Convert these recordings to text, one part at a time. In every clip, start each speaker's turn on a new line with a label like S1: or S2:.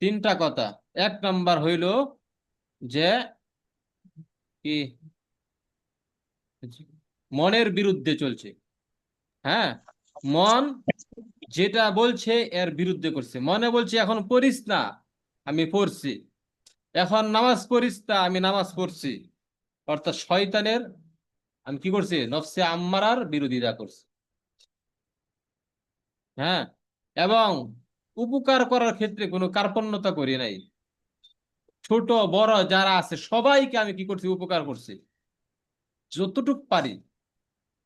S1: তিনটা কথা। এক নাম্বার হইল যে কি? মনের বিরুদ্ধে চলছে। হ্যাঁ? মন যেটা বলছে এর বিরুদ্ধে করছে। মনে বলছে, এখন পড়িস না, আমি পড়ছি। এখন নামাজ পড়িস না আমি নামাজ পড়ছি। অর্থাৎ শয়তানের, আমি কি করছি? নফসে আম্মারার বিরোধিতা করছি। হ্যাঁ? এবং উপকার করার ক্ষেত্রে কোনো কার্পণ্যতা করি নাই। ছোট, বড় যারা আছে, সবাইকে আমি কি করছি? উপকার করছি। যতটুক পারি,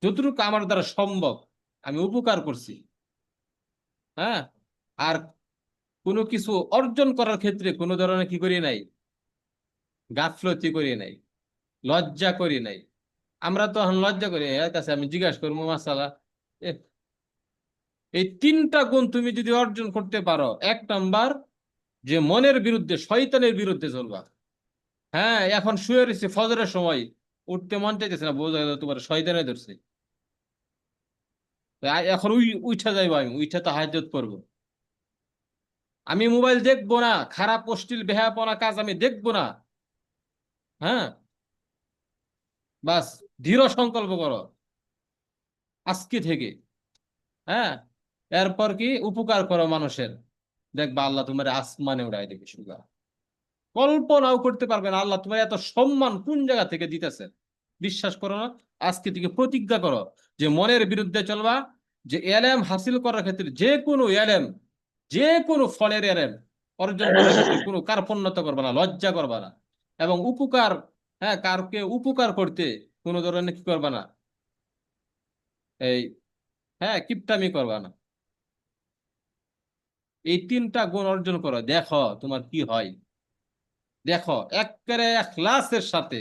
S1: যতটুকু আমার দ্বারা সম্ভব, আমি উপকার করছি। হ্যাঁ? আর কোনো কিছু অর্জন করার ক্ষেত্রে কোনো ধরনের কি করি নাই? গাফলতি করি নাই। লজ্জা করি নাই। আমরা তো এখন লজ্জা করি এর কাছে আমি জিজ্ঞাসা করব মাসালা এই তিনটা গুণ তুমি যদি অর্জন করতে পারো, এক নাম্বার যে মনের বিরুদ্ধে, শয়তানের বিরুদ্ধে চলবা। হ্যাঁ এখন শুয়ে রয়েছে ফজরের সময়, উঠতে মন চাইতেছে না, বোঝা গেল তোমার শয়তানে ধরছে। এখন উই উঠা যাইবো আমি উঠা তো হাজত করব আমি মোবাইল দেখব না, খারাপ অশ্লীল বেহাপনা কাজ আমি দেখব না। হ্যাঁ? বাস, দৃঢ় সংকল্প করো। আজকে থেকে। হ্যাঁ? এরপর কি? উপকার করো মানুষের। দেখবা আল্লাহ তোমার আসমানে উড়াই দেবে সুগা কল্পনাও করতে পারবে না। আল্লাহ তোমার এত সম্মান কোন জায়গা থেকে দিতেছে? বিশ্বাস করো না। আজকে থেকে প্রতিজ্ঞা করো যে মনের বিরুদ্ধে চলবা, যে এলেম হাসিল করার ক্ষেত্রে যে কোনো এলেম, যে কোনো ফলের এলেম অর্জন করার ক্ষেত্রে কোনো কার্পণ্যতা করবা না, লজ্জা করবা না। এবং উপকার হ্যাঁ কারকে উপকার করতে কোনো ধরনের কি করবা না? এই হ্যাঁ কিপটামি করবা না। এই তিনটা গুণ অর্জন করো। দেখো তোমার কি হয়। দেখো, একেবারে এখলাসের সাথে,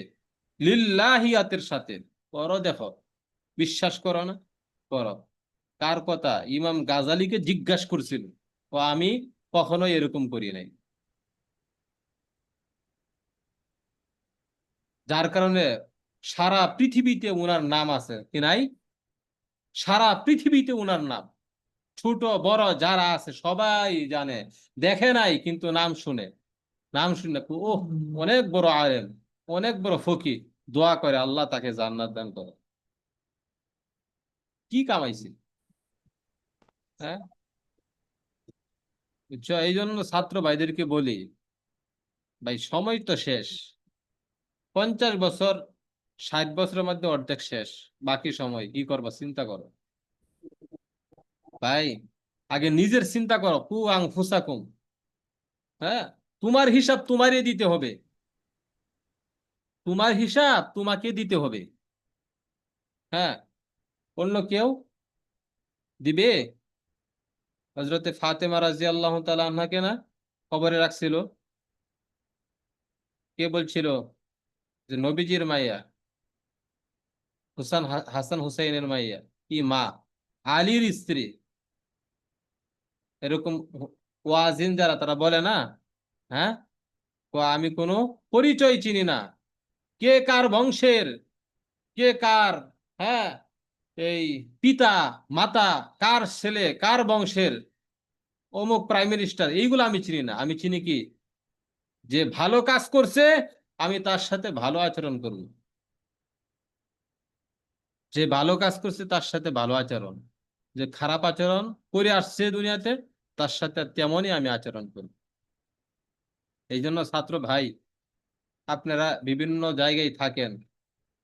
S1: লিল্লাহিয়াতের সাথে করো দেখো। বিশ্বাস করো না? করো। কার কথা? ইমাম গাজালিকে জিজ্ঞাসা করছিল। ও আমি কখনো এরকম করি নাই। যার কারণে সারা পৃথিবীতে উনার নাম আছে। কি নাই? সারা পৃথিবীতে উনার নাম। ছোট, বড় যারা আছে সবাই জানে। দেখে নাই, কিন্তু নাম শুনে। নাম শুনে ও অনেক বড় আলেম, অনেক বড় ফকি দোয়া করে আল্লাহ তাকে জান্নাত দান করে। কি কামাইছি? হ্যাঁ? এই জন্য ছাত্র ভাইদেরকে বলি, ভাই, সময় তো শেষ। পঞ্চাশ বছর, ষাট বছরের মধ্যে অর্ধেক শেষ। বাকি সময় কি করবা, চিন্তা করো। ভাই, আগে নিজের চিন্তা করো, কু আং ফুসাকুম হ্যাঁ? তোমার হিসাব তোমারই দিতে হবে। তোমার হিসাব তোমাকে দিতে হবে। হ্যাঁ? অন্য কেউ দিবে? হজরতে ফাতেমা রাজি আল্লাহ আনহাকে না খবরে রাখছিল? কে বলছিল যে নবীজির মাইয়া, হুসান হাসান হুসাইনের মাইয়া, কি মা, আলীর স্ত্রী। এরকম ওয়াজিন যারা, তারা বলে না হ্যাঁ? আমি কোনো পরিচয় চিনি না। কে কার বংশের? কে কার হ্যাঁ? এই পিতা, মাতা, কার ছেলে, কার বংশের? অমুক প্রাইম মিনিস্টার, এইগুলো আমি চিনি না। আমি চিনি কি? যে ভালো কাজ করছে, আমি তার সাথে ভালো আচরণ করব। যে ভালো কাজ করছে, তার সাথে ভালো আচরণ। যে খারাপ আচরণ করে আসছে দুনিয়াতে তার সাথে তেমনই আমি আচরণ করি। এই জন্য ছাত্র ভাই আপনারা বিভিন্ন জায়গায় থাকেন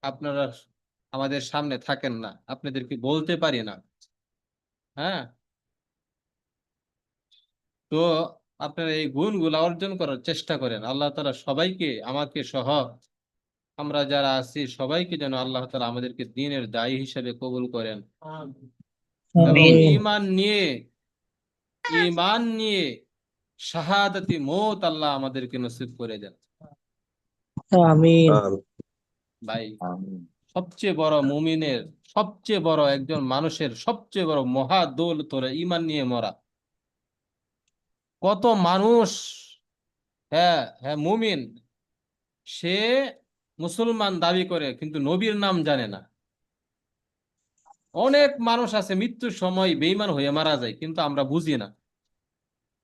S1: আপনারা আমাদের সামনে থাকেন না আপনাদেরকে বলতে পারি না। হ্যাঁ? তো আপনারা এই গুণগুলা অর্জন করার চেষ্টা করেন। আল্লাহ তাআলা সবাইকে আমাকে সহ আমরা যারা আছি সবাইকে যেন আল্লাহ তালা আমাদেরকে দিনের দায়ী হিসেবে কবুল করেন। ঈমান নিয়ে ঈমান নিয়ে শাহাদাতি মৌত আল্লাহ আমাদেরকে নসিব করে দেন। ভাই সবচেয়ে বড় মুমিনের সবচেয়ে বড় একজন মানুষের সবচেয়ে বড় মহা দৌলত হলো ঈমান নিয়ে মরা। কত মানুষ হ্যাঁ হ্যাঁ মুমিন সে মুসলমান দাবি করে কিন্তু নবীর নাম জানে না। অনেক মানুষ আছে মৃত্যুর সময় বেইমান হয়ে মারা যায় কিন্তু আমরা বুঝি না।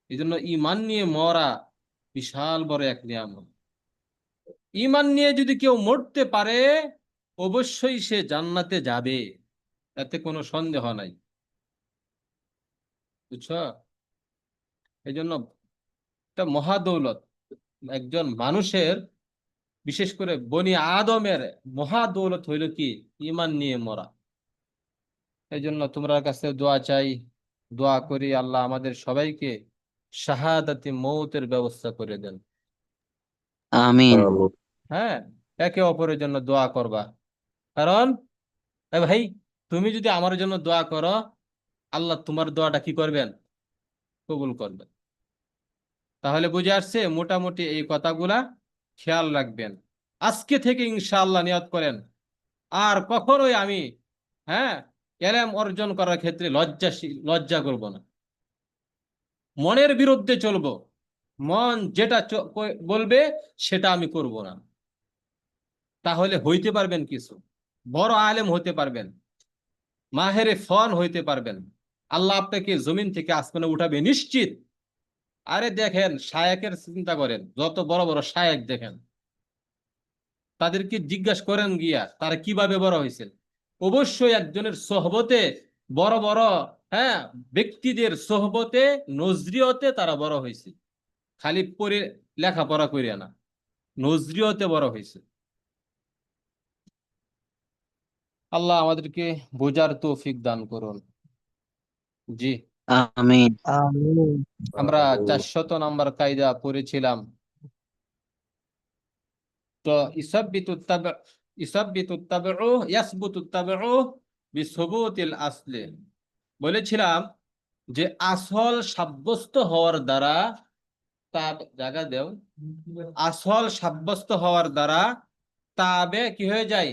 S1: এই জন্য ইমান নিয়ে মরা বিশাল বড় এক নিয়ামত। ইমান নিয়ে যদি কেউ মরতে পারে, অবশ্যই সে জান্নাতে যাবে। এতে কোনো সন্দেহ নাই। বুঝছ? এই জন্য একটা মহাদৌলত, একজন মানুষের, বিশেষ করে বনি আদমের মহাদৌলত হইল কি? ইমান নিয়ে মরা। এই জন্য তোমরা কাছে দোয়া চাই। দোয়া করি আল্লাহ আমাদের সবাইকে শাহাদাতি মৌতের ব্যবস্থা করে দেন।
S2: আমিন।
S1: হ্যাঁ একে অপরের জন্য দোয়া করবা। কারণ ভাই তুমি যদি আমার জন্য দোয়া করো আল্লাহ তোমার দোয়াটা কি করবেন? কবুল করবেন। তাহলে বুঝে আসছে মোটামুটি এই কথাগুলা খেয়াল রাখবেন। আজকে থেকে ইনশাআল্লাহ নিয়ত করেন। আর কখনোই আমি হ্যাঁ এলেম অর্জন করার ক্ষেত্রে লজ্জাশীল লজ্জা করব না। মনের বিরুদ্ধে চলবো। মন যেটা বলবে সেটা আমি করব না। তাহলে হইতে পারবেন কিছু। বড় আলেম হতে পারবেন। মাহেরে ফন হইতে পারবেন। আল্লাহ আপনাকে জমিন থেকে আসমানে উঠাবে নিশ্চিত। আরে দেখেন, শায়েকের চিন্তা করেন, যত বড় বড় শায়েক দেখেন। তাদেরকে জিজ্ঞাসা করেন গিয়া, তারা কীভাবে বড় হয়েছে অবশ্যই একজনের সহবতে বড় বড় হ্যাঁ ব্যক্তিদের সোহবতে নজরিয়তে তারা বড় হয়েছে। খালি পড়ে লেখাপড়া করিয়া না নজরিয়তে বড় হয়েছে। আল্লাহ আমাদেরকে বোঝার তৌফিক দান করুন। জি।
S2: আমিন।
S1: আমরা চারশত নাম্বার কায়দা পড়েছিলাম। তো ইসাব্বিতু তাবউ ইসাব্বিতু তাবউ ইয়াসবুতু তাবউ বিসুবুতিল আসলি। বলেছিলাম যে আসল সাব্যস্ত হওয়ার দ্বারা তার জায়গা দেও। আসল সাব্যস্ত হওয়ার দ্বারা তাবে কি হয়ে যায়?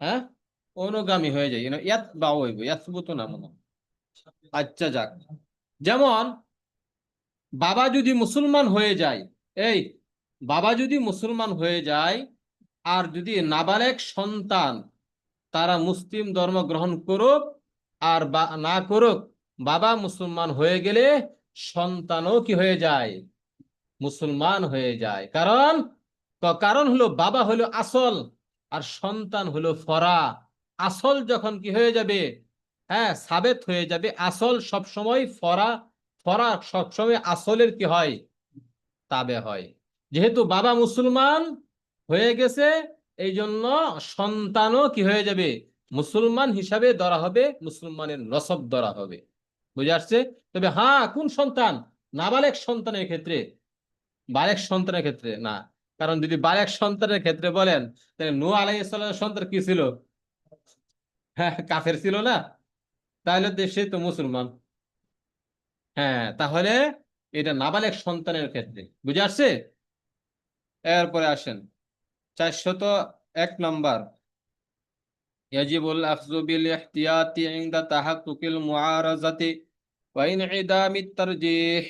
S1: হ্যাঁ? অনুগামী হয়ে যায়। ইয়াত বা হইব ইয়াসবুতু না মনে আচ্ছা যাক। যেমন, বাবা যদি মুসলমান হয়ে যায়, এই বাবা যদি মুসলমান হয়ে যায় আর যদি নাবালেক সন্তান তারা মুসলিম ধর্ম গ্রহণ করুক আর না করুক, বাবা মুসলমান হয়ে গেলে সন্তানও কি হয়ে যায়? মুসলমান হয়ে যায়। কারণ কারণ হলো বাবা হলো আসল আর সন্তান হলো ফরা। আসল যখন কি হয়ে যাবে? হ্যাঁ সাবেত হয়ে যাবে। আসল সবসময় ফরা ফরা সবসময় আসলের কি হয়? তাবে হয়। যেহেতু বাবা মুসলমান হয়ে গেছে এই জন্য সন্তানও কি হয়ে যাবে? মুসলমান হিসাবে ধরা হবে, মুসলমানের নসব ধরা হবে। বুঝে আসছে? তবে হ্যাঁ কোন সন্তান? নাবালেক সন্তানের ক্ষেত্রে। বালেক সন্তানের ক্ষেত্রে না। কারণ যদি বালেক সন্তানের ক্ষেত্রে বলেন, তাহলে নু আলাইসাল্লামের সন্তান কি ছিল? হ্যাঁ কাফের ছিল না? তাহলে তো তো মুসলমান। হ্যাঁ তাহলে এটা নাবালেক সন্তানের ক্ষেত্রে। বুঝে আসছে? এরপরে আসেন। চারশত এক নম্বর। يجب الأخذ بالاحتياط عند تحقق المعارضة وانعدام الترجيح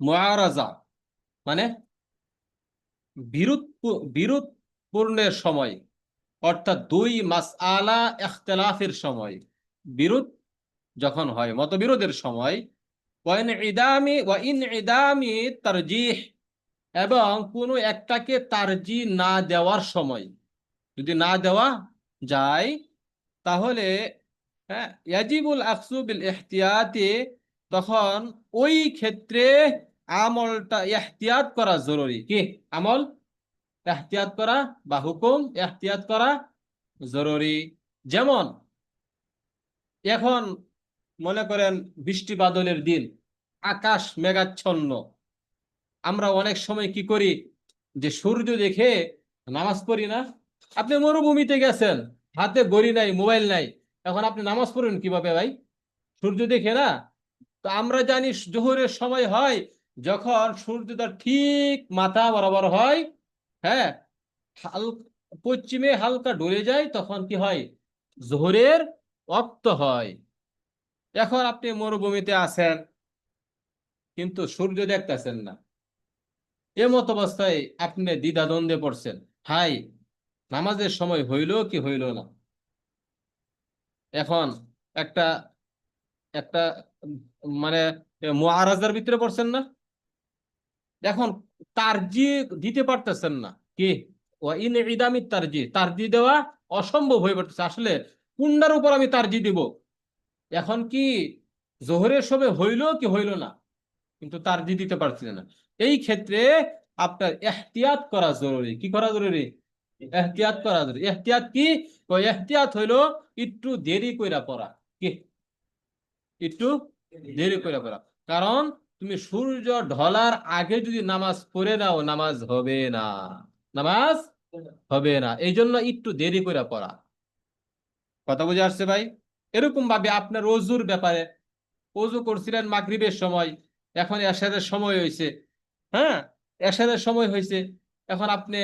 S1: মুআরাজা মানে বিরোধ বিরোধপূর্ণের সময় অর্থাৎ দুই মাসআলা ইখতিলাফের সময় বিরোধ যখন হয় মতবিরোধের সময় ওয়াইন ইদামি ওয়াইন ইদামি তারজিহ এবং কোনো একটাকে তারজি না দেওয়ার সময়। যদি না দেওয়া যায়, তাহলে হ্যাঁ ইয়াজিবুল আকসু বিল তখন ওই ক্ষেত্রে আমলটা এহতিয়াত করা জরুরি। কি? আমল? এহতিয়াত করা বা হুকুম এহতিয়াত করা জরুরি। যেমন, এখন মনে করেন বৃষ্টি বাদলের দিন, আকাশ মেঘাচ্ছন্ন। আমরা অনেক সময় কি করি? যে সূর্য দেখে নামাজ পড়ি না। আপনি মরুভূমিতে গেছেন, হাতে গড়ি নাই, মোবাইল নাই, এখন আপনি নামাজ পড়েন কীভাবে ভাই? সূর্য দেখে না? তো আমরা জানি জোহরের সময় হয় যখন সূর্যটা ঠিক মাথা বরাবর হয় হ্যাঁ পশ্চিমে হালকা ডলে যায়, তখন কি হয়? জোহরের অক্ত হয়। এখন আপনি মরুভূমিতে আছেন, কিন্তু সূর্য দেখতেছেন না। এমত অবস্থায় আপনি দ্বিধাদ্বন্দ্বে পড়ছেন? হাই, নামাজের সময় হইল কি হইল না? এখন একটা একটা মানে মুআরাজার ভিতরে পড়ছেন না? এখন তারজি দিতে পারতেছেন না। কি? ইন ইদামি তারজি তারজি দেওয়া অসম্ভব হয়ে পড়তেছে। আসলে কোনটার উপর আমি তারজি দিব। এখন কি, জোহরের সময় হইল কি হইল না? কিন্তু তারজি দিতে পারছিলেন না। এই ক্ষেত্রে আপনার এহতিয়াত করা জরুরি। কি করা জরুরি? এহতিয়াত করা জরুরি। এহতিয়াত কি? এহতিয়াত হইল একটু দেরি কইরা পড়া। কি? একটু দেরি কইরা পড়া। কারণ তুমি সূর্য ঢলার আগে যদি নামাজ পড়ে নাও, নামাজ হবে না। নামাজ হবে না। এই জন্য একটু দেরি করে পড়া। কথা বুঝে আসছে ভাই? এরকম ভাবে আপনার অজুর ব্যাপারে অজু করছিলেন মাগরিবের সময়। এখন এশারের সময় হয়েছে। হ্যাঁ? এশারের সময় হয়েছে। এখন আপনি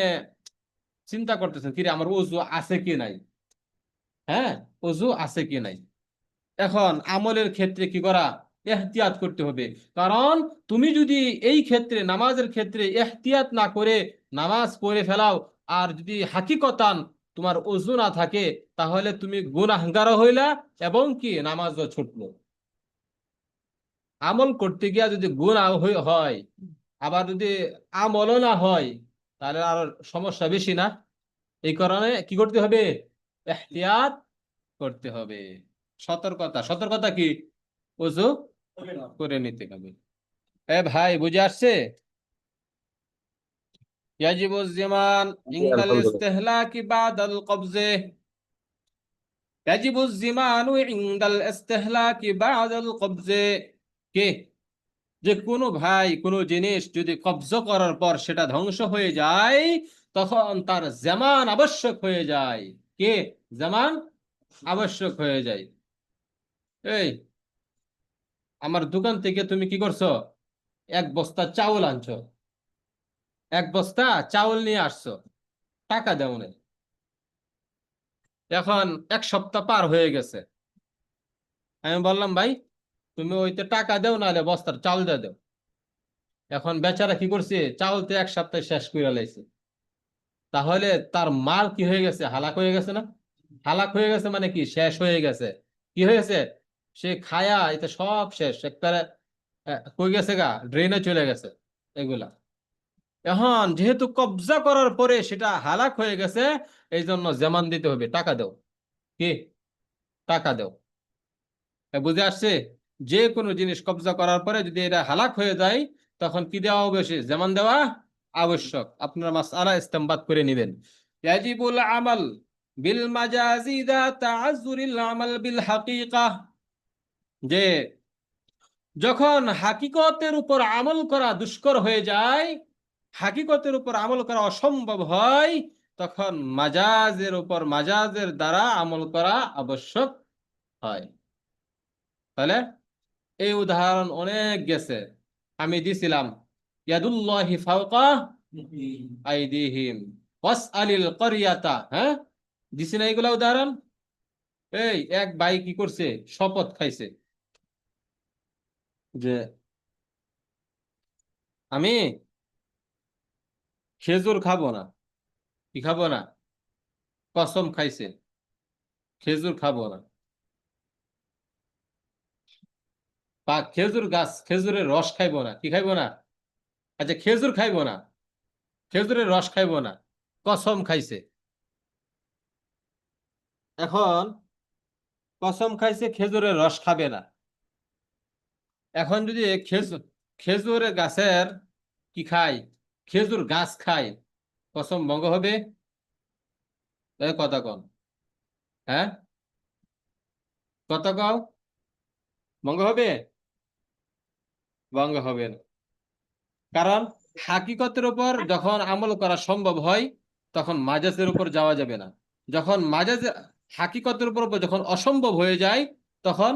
S1: চিন্তা করতেছেন, কিরে, আমার অজু আছে কি নাই? হ্যাঁ? অজু আছে কি নাই? এখন আমলের ক্ষেত্রে কি করা? এহতিয়াত করতে হবে। কারণ তুমি যদি এই ক্ষেত্রে, নামাজের ক্ষেত্রে এহতিয়াত না করে নামাজ পড়ে ফেলাও আর যদি হাকিকতান তোমার অজু না থাকে, তাহলে তুমি গুনাহগারও হইলা এবং কি? নামাজও ছুটলো। আমল করতে গিয়া যদি গুনাহ হই- হয় আবার যদি আমলও না হয় তাহলে আর সমস্যা বেশি না এই কারণে কি করতে হবে এহতিয়াত করতে হবে সতর্কতা সতর্কতা কি ওযু করে নিতে হবে এ ভাই বুঝে আসছে يجب الزمان عند الاستهلاك بعد القبض يجب الزمان عند الاستهلاك بعد القبض কে? যে কোনো ভাই, কোনো জিনিস যদি কব্জ করার পর সেটা ধ্বংস হয়ে যায়, তখন তার জামান আবশ্যক হয়ে যায়। কে? জামান আবশ্যক হয়ে যায়। এই, আমার দোকান থেকে তুমি কি করছ? এক বস্তা চাউল আনছো। এক বস্তা চাউল নিয়ে আসছো। টাকা দেও এখন এক সপ্তাহ পার হয়ে গেছে। আমি বললাম, ভাই তুমি ওইতে টাকা দেও, নাহলে বস্তার চাল দিয়ে দেও। এখন বেচারা কি করছে? চাউল তো এক সপ্তাহে শেষ করে লাইছে। তাহলে তার মাল কি হয়ে গেছে? হালাক হয়ে গেছে না? হালাক হয়ে গেছে মানে কি? শেষ হয়ে গেছে। কি হয়ে গেছে সে খায়া এতে সব শেষ। একবারে কই গেছে গা? ড্রেনে চলে গেছে এগুলা। এখন যেহেতু কবজা করার পরে সেটা হালাক হয়ে গেছে এই জন্য জামান দিতে হবে। টাকা দাও। কি? টাকা দাও। বুঝে আসছে? যে কোনো জিনিস কবজা করার পরে যদি এটা হালাক হয়ে যায়, তখন কি দেওয়া অবশ্যই জামান দেওয়া আবশ্যক। আপনারা মাসআলা ইস্তেমবাদ করে নেবেন। ইয়াজিবুল আমাল বিল মাজাজি দা আমাল বিল হাকিকা। যে যখন হাকিকতের উপর আমল করা দুষ্কর হয়ে যায়, হাকিকতের উপর আমল করা অসম্ভব হয়, তখন মাজাজের উপর, মাজাজের দ্বারা আমল করা আবশ্যক হয়। তাহলে এই উদাহরণ অনেক গেছে। আমি দিছিলাম, ইয়াদুল্লাহি ফাওকা আইদিহিম, ওয়াসআলিল ক্বরিয়াতা হ্যাঁ? দিছি না এগুলা উদাহরণ? এই, এক ভাই কি করছে? শপথ খাইছে। যে, আমি খেজুর খাব না। কি খাব না? কসম খাইছে। খেজুর খাব না। বা খেজুর গাছ, খেজুরের রস খাইবো না, কি খাইবো না? আচ্ছা খেজুর খাইবো না, খেজুরের রস খাইবো না, কসম খাইছে। এখন কসম খাইছে, খেজুরের রস খাবে না। এখন যদি খেজুর গাছের কি খায়? খেজুর গাছ খায়, কসম ভঙ্গ হবে? কথা কন হ্যাঁ? কথা কও? ভঙ্গ হবে? ভঙ্গ হবে না। কারণ হাকিকতের উপর যখন আমল করা সম্ভব হয় তখন মাজাজের উপর যাওয়া যাবে না। যখন মাজাজ হাকিকতের উপর যখন অসম্ভব হয়ে যায় তখন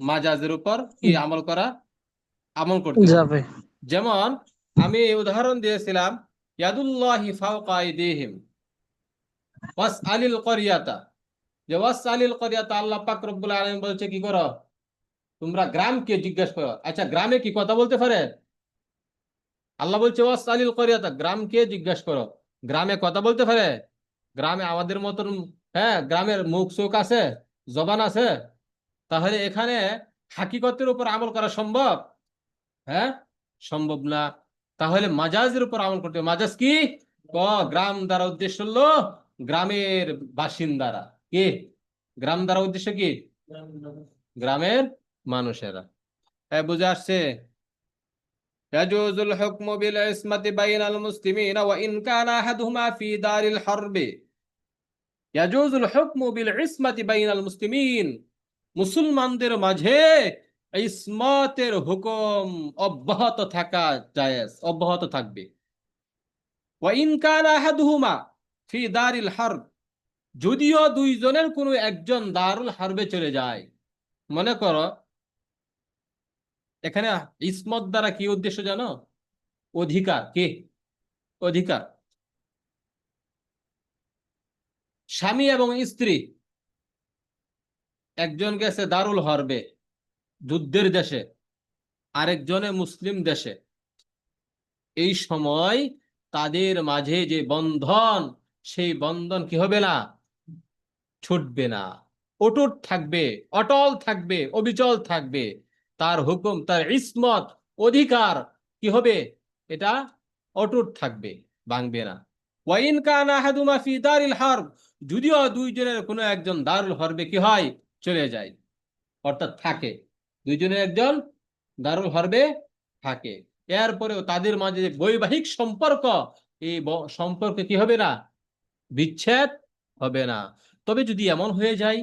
S1: মাজাজের উপর কি আমল করা আমল করতে
S3: যাবে।
S1: যেমন আমি উদাহরণ দিয়েছিলাম ইয়াদুল্লাহি ফাওকা আইদিহিম ওয়াসআলিল ক্বরিয়াতা যে ওয়াসআলিল ক্বরিয়াতা আল্লাহ পাক রব্বুল আলামিন বলছে কি করো? তোমরা গ্রামকে জিজ্ঞেস করো। আচ্ছা গ্রামে কি কথা বলতে পারে? আল্লাহ বলছে, ওয়াসআলিল ক্বরিয়াতা গ্রামকে জিজ্ঞেস করো। গ্রামে কথা বলতে পারে? গ্রামে আমাদের মতন হ্যাঁ গ্রামের মুখ চোখ আছে, জবান আছে, তাহলে এখানে হাকিকতের উপর আমল করা সম্ভব? হ্যাঁ সম্ভব না। তাহলে মাজাজের উপর আমল করতে। মাজাজ কি? ক, গ্রাম দ্বারা উদ্দেশ্য হলো গ্রামের বাসিন্দারা। কি? গ্রাম দ্বারা উদ্দেশ্য কি? গ্রামের মানুষেরা হ্যাঁ বুঝে আসছে يجوز الحكم بالعصمة بين المسلمين وإن كان أحدهما في دار الحرب يجوز الحكم بالعصمة بين المسلمين মুসলমানদের মাঝে ইসমাতের হুকুম অব্যাহত থাকা জায়েজ অব্যাহত থাকবে ওয়াইন কান আহাদুহুমা ফি দারিল হারব যদিও দুইজনের কোনো একজন দারুল হারবে চলে যায় মনে করো এখানে ইসমত দ্বারা কি উদ্দেশ্য জানো? অধিকার। কে? অধিকার। স্বামী এবং স্ত্রী। একজন গেছে দারুল হরবে, যুদ্ধের দেশে। আরেকজনে মুসলিম দেশে। এই সময় তাদের মাঝে যে বন্ধন, সেই বন্ধন কি হবে না? ছুটবে না। অটুট থাকবে, অটল থাকবে, অবিচল থাকবে। তার হুকুম, তার ইসমত, অধিকার কি হবে? এটা অটুট থাকবে, ভাঙবে না। ওয়াইন কান ফি দারিল হারব, যদিও দুইজনের কোনো একজন দারুল হরবে কি হয়? চলে যায়। অর্থাৎ থাকে। দুইজনের একজন দারুল হরবে থাকে। এরপরেও তাদের মাঝে যে বৈবাহিক সম্পর্ক, এই সম্পর্ক কি হবে না? বিচ্ছেদ হবে না। তবে যদি এমন হয়ে যায়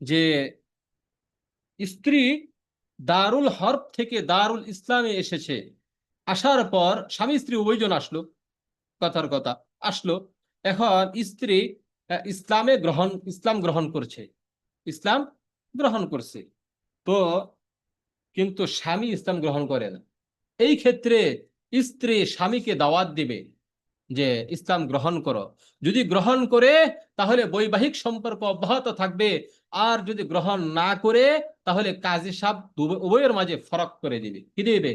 S1: যে স্ত্রী দারুল হরব থেকে দারুল ইসলামে এসেছে। আসার পর স্বামী স্ত্রী উভয়জন আসলো। কথার কথা, আসলো। এখন স্ত্রী ইসলামে গ্রহণ, ইসলাম গ্রহণ করছে। ইসলাম গ্রহণ করছে। তো কিন্তু স্বামী ইসলাম গ্রহণ করে না। এই ক্ষেত্রে স্ত্রী স্বামীকে দাওয়াত দিবে যে, ইসলাম গ্রহণ করো। যদি গ্রহণ করে, তাহলে বৈবাহিক সম্পর্ক অব্যাহত থাকবে। আর যদি গ্রহণ না করে, তাহলে কাজী সাহেব উভয়ের মাঝে ফরক করে দিবে। কি দিবে?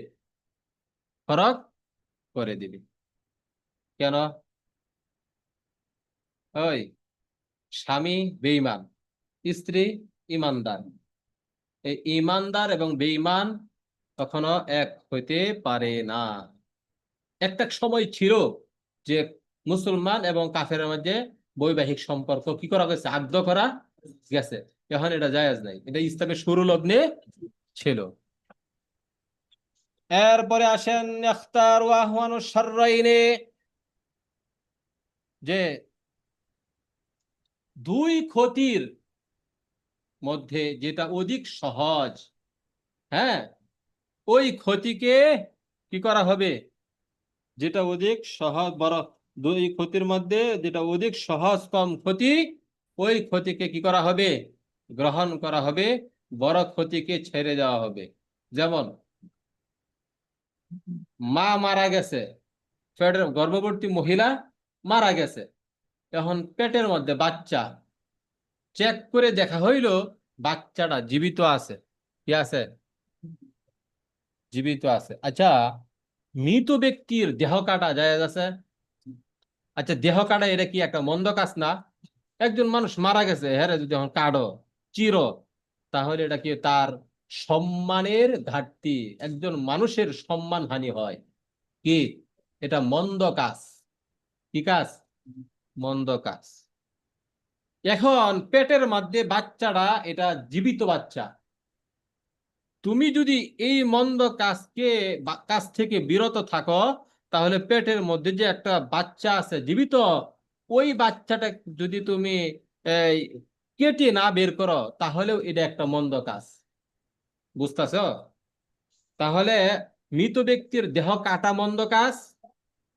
S1: ফরক করে দিবে। কেন? ওই স্বামী বেঈমান, স্ত্রী ইমানদার এই ইমানদার এবং বেঈমান কখনো এক হইতে পারে না। একটা সময় ছিল যে মুসলমান এবং কাফের মধ্যে বৈবাহিক সম্পর্ক কি করা গেছে আগ্ধ করা গেছে। এখন এটা জায়েজ নাই। এটা ইসলামের শুরু লগ্নে ছিল। এরপরে আসেন আখতার ওয়াহওয়ানু শাররাইনে, যে দুই ক্ষতির মধ্যে যেটা অধিক সহজ হ্যাঁ ওই ক্ষতিকে কি করা হবে? যেটা অধিক সহজ, বড় দুই ক্ষতির মধ্যে যেটা অধিক সহজ, কম ক্ষতি ওই ক্ষতিকে কি করা হবে? গ্রহণ করা হবে, বড় ক্ষতিকে ছেড়ে দেওয়া হবে। যেমন, মা মারা গেছে, পেটের গর্ভবতী মহিলা মারা গেছে, এখন পেটের মধ্যে বাচ্চা। চেক করে দেখা হইল, বাচ্চাটা জীবিত আছে। কি আছে? জীবিত আছে। আচ্ছা মৃত ব্যক্তির দেহ কাটা যায় আছে? আচ্ছা দেহ কাটা এটা কি একটা মন্দ কাজ না? একজন মানুষ মারা গেছে হ্যাঁ যদি এখন কাটো চির, তাহলে এটা কি তার সম্মানের ঘাটতি? একজন মানুষের সম্মান হানি হয়। কি? এটা মন্দ কাজ। কি কাজ? মন্দ কাজ। এখন পেটের মধ্যে বাচ্চাটা এটা জীবিত বাচ্চা। তুমি যদি এই মন্দ কাজকে কাজ থেকে বিরত থাকো, তাহলে পেটের মধ্যে যে একটা বাচ্চা আছে, জীবিত ওই বাচ্চাটা যদি তুমি কেটে না বের করো তাহলেও এটা একটা মন্দ কাজ। বুঝতেছ? তাহলে মৃত ব্যক্তির দেহ কাটা মন্দ কাজ।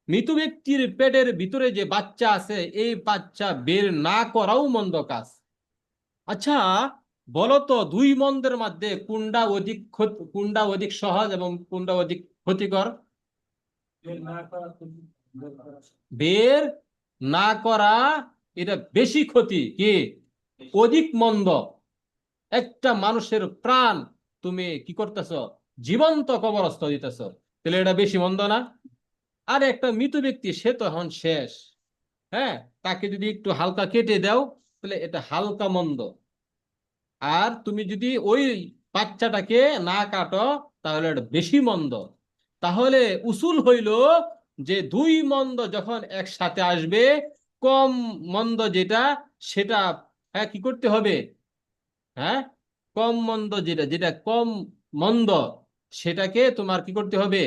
S1: মৃত ব্যক্তির পেটের ভিতরে যে বাচ্চা আছে এই বাচ্চা বের না করাও মন্দ কাজ। আচ্ছা বলতো দুই মন্দের মধ্যে কোনটা অধিক ক্ষত- কোনটা অধিক সহজ এবং কোনটা অধিক ক্ষতিকর? বের না করা, এটা বেশি ক্ষতি কি? অধিক মন্দ। একটা মানুষের প্রাণ তুমি কি করতেছ? জীবন্ত কবরস্থ দিতেছ। তাহলে এটা বেশি মন্দ না? আর একটা মৃত ব্যক্তি, সে তো এখন শেষ। হ্যাঁ? তাকে যদি একটু হালকা কেটে দাও, তাহলে এটা হালকা মন্দ। আর তুমি যদি ওই বাচ্চাটাকে না কাটো, তাহলে এটা বেশি মন্দ। তাহলে উসুল হইল যে দুই মন্দ যখন একসাথে আসবে, কম মন্দ যেটা, সেটা হ্যাঁ কি করতে হবে? হ্যাঁ কম মন্দ যেটা যেটা কম মন্দ, সেটাকে তোমার কি করতে হবে?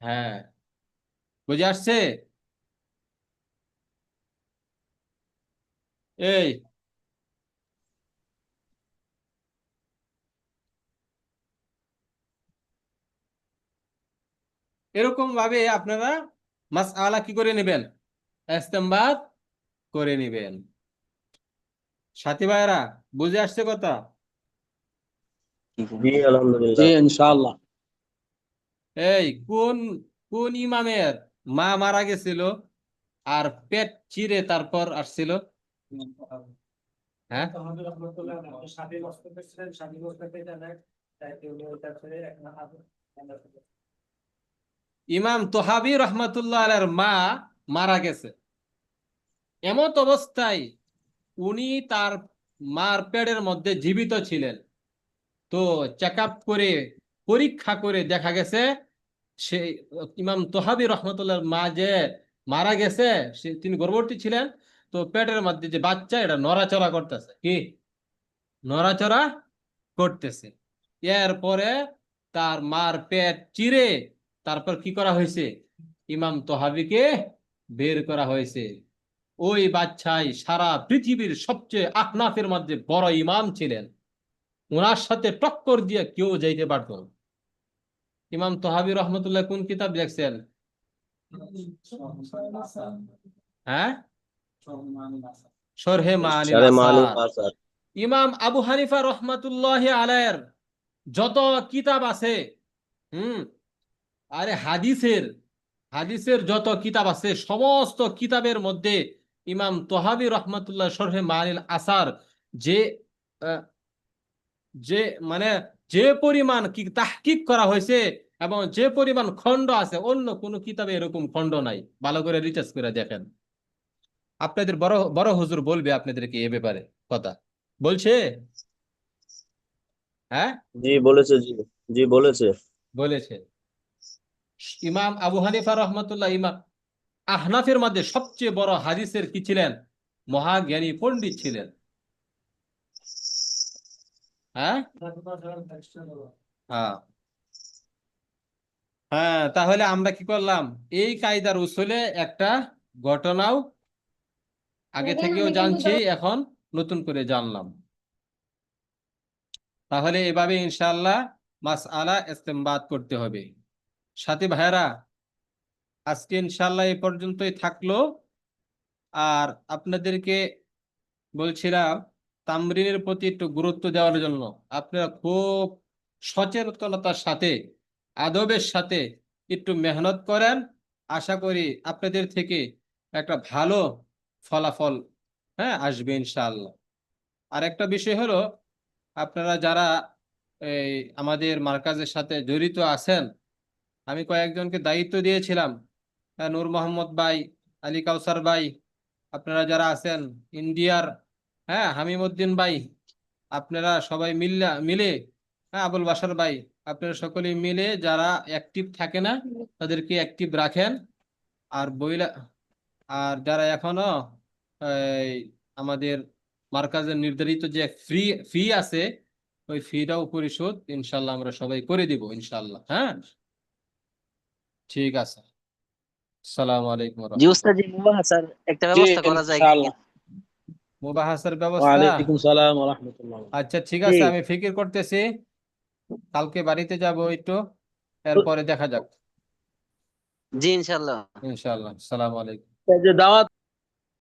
S1: হ্যাঁ বুঝে আসছে? এই এরকম ভাবে আপনারা মাস আলা কি করে নেবেন? ইস্তেমবাদ করে নেবেন। সাথী ভাইরা বুঝে আসছে কথা?
S4: জি আলহামদুলিল্লাহ।
S3: জি ইনশাআল্লাহ।
S1: এই কোন কোন ইমামের মা মারা গেছিল আর পেট চিরে তারপর আসছিল? হ্যাঁ? ইমাম তোহাবি রহমাতুল্লাহ আলের মা মারা গেছে। এমত অবস্থায় উনি তার মার পেটের মধ্যে জীবিত ছিলেন। তো চেক করে, পরীক্ষা করে দেখা গেছে, সে ইমাম তোহাবি রহমতুল্লাহর মা যে মারা গেছে, সে তিনি গর্ভবতী ছিলেন, তো পেটের মধ্যে যে বাচ্চা, এটা নড়াচড়া করতেছে। কি? নড়াচড়া করতেছে। এরপরে তার মার পেট চিরে তারপর কি করা হয়েছে? ইমাম তোহাবিকে বের করা হয়েছে। ওই বাচ্চাই সারা পৃথিবীর সবচেয়ে আহনাফের মধ্যে বড় ইমাম ছিলেন। ওনার সাথে টক্কর দিয়ে কেউ যাইতে পারত ইমাম তোহাবি রহমতুল্লাহ কোন কিতাব দেখছেন হ্যাঁ? সরহে ইমাম আবু হানিফা রহমাতুল্লাহ আলাইয়ের যত কিতাব আছে হুম আরে হাদিসের হাদিসের যত কিতাব আছে সমস্ত কিতাবের মধ্যে ইমাম তোহাবি রহমাতুল্লাহ সরহে মানিল আসার যে যে মানে যে পরিমাণ কি তাহকিক করা হয়েছে এবং যে পরিমাণ খণ্ড আছে অন্য কোনো কিতাবে এরকম খণ্ড নাই। ভালো করে রিচার্জ করে দেখেন। আপনাদের বড় বড় হুজুর বলবে আপনাদেরকে এ ব্যাপারে কথা। বলছে? হ্যাঁ?
S4: জি বলেছে জি জি বলেছে।
S1: বলেছে। ইমাম আবু হানিফা রহমতুল্লাহ ইমাম আহনাফের মধ্যে সবচেয়ে বড় হাদিসের কি ছিলেন? মহাজ্ঞানী পণ্ডিত ছিলেন। হ্যাঁ? হ্যাঁ। হ্যাঁ তাহলে আমরা কি করলাম? এই কায়দার উসুলে একটা ঘটনাও আগে থেকেও জানছি এখন নতুন করে জানলাম। তাহলে এভাবে ইনশাআল্লাহ মাসআলা ইস্তেমবাদ করতে হবে। সাথী ভাইরা আজকে ইনশাল্লাহ এই পর্যন্তই থাকল। আর আপনাদেরকে বলছিলাম, তামরিনের প্রতি একটু গুরুত্ব দেওয়ার জন্য। আপনারা খুব সচেতনতার সাথে, আদবের সাথে একটু মেহনত করেন। আশা করি আপনাদের থেকে একটা ভালো ফলাফল হ্যাঁ আসবে ইনশাআল্লাহ। আর একটা বিষয় হলো, আপনারা যারা এই আমাদের মার্কাজের সাথে জড়িত আছেন আমি কয়েকজনকে দায়িত্ব দিয়েছিলাম। নূর মোহাম্মদ ভাই, আলী কাউসার ভাই, আপনারা যারা আছেন, ইন্ডিয়ার হ্যাঁ হামিমুদ্দিন ভাই, আপনারা সবাই মিল্লা, মিলে হ্যাঁ আবুল বাসার ভাই, আপনারা সকলেই মিলে যারা অ্যাক্টিভ থাকে না, তাদেরকে অ্যাক্টিভ রাখেন। আর বইলা, আর যারা এখনও আমাদের মার্কাজের নির্ধারিত যে ফ্রি ফি আছে, ওই ফিটাও পরিশোধ ইনশাল্লাহ আমরা সবাই করে দিব ইনশাল্লাহ হ্যাঁ। ঠিক আছে। সালাম আলাইকুম
S2: জি উস্তাদ জি মুবাহাসার একটা ব্যবস্থা করা যায় কি?
S1: মুবাহাসার ব্যবস্থা?
S3: ওয়ালাইকুম সালাম ওয়া রাহমাতুল্লাহ।
S1: আচ্ছা ঠিক আছে আমি ফিকির করতেছি। কালকে বাড়িতে যাব একটু এরপরে দেখা যাক।
S2: জি ইনশাআল্লাহ।
S1: ইনশাআল্লাহ সালাম আলাইকুম।
S3: যে দাওয়াত